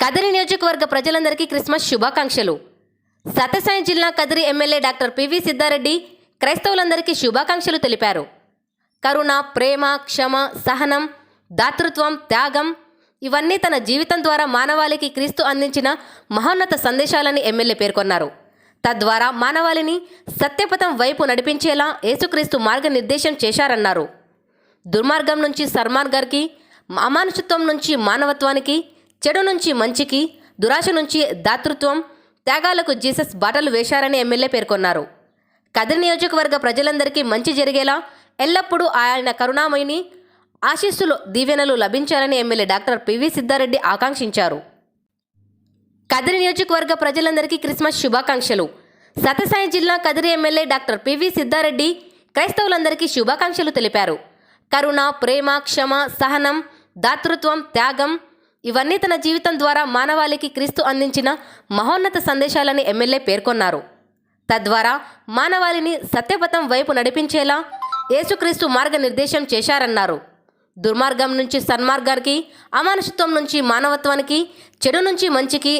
కదిరి నియోజకవర్గ ప్రజలందరికీ క్రిస్మస్ శుభాకాంక్షలు. సత్యసాయి జిల్లా Kadiri MLA doctor PV Siddareddy క్రైస్తవులందరికీ శుభాకాంక్షలు తెలిపారు. కరుణ ప్రేమ క్షమ సహనం దాతృత్వం త్యాగం ఇవన్నీ తన జీవితం ద్వారా మానవాళికి క్రీస్తు అందించిన మహోన్నత సందేశాలని ఎమ్మెల్యే పేర్కొన్నారు. తద్వారా మానవాళిని సత్యపథం వైపు నడిపించేలా యేసుక్రీస్తు మార్గనిర్దేశం చేశారన్నారు. దుర్మార్గం నుంచి సన్మార్గానికి అమానుషత్వం నుంచి మానవత్వానికి చెడు నుంచి మంచికి దురాశ నుంచి దాతృత్వం త్యాగాలకు జీసస్ బాటలు వేశారని ఎమ్మెల్యే పేర్కొన్నారు. కదిరి నియోజకవర్గ ప్రజలందరికీ మంచి జరిగేలా ఎల్లప్పుడూ ఆయన కరుణామయిని ఆశీస్సులు దీవెనలు లభించాలని ఎమ్మెల్యే డాక్టర్ పివి సిద్ధారెడ్డి ఆకాంక్షించారు. కదిరి నియోజకవర్గ ప్రజలందరికీ క్రిస్మస్ శుభాకాంక్షలు. సత్యసాయి జిల్లా Kadiri MLA doctor PV Siddareddy క్రైస్తవులందరికీ శుభాకాంక్షలు తెలిపారు. కరుణ ప్రేమ క్షమ సహనం దాతృత్వం త్యాగం ఇవన్నీ తన జీవితం ద్వారా మానవాళికి క్రీస్తు అందించిన మహోన్నత సందేశాలని ఎమ్మెల్యే పేర్కొన్నారు. తద్వారా మానవాళిని సత్యపథం వైపు నడిపించేలా యేసుక్రీస్తు మార్గనిర్దేశం చేశారన్నారు. దుర్మార్గం నుంచి సన్మార్గానికి అమానుషత్వం నుంచి మానవత్వానికి చెడు నుంచి మంచికి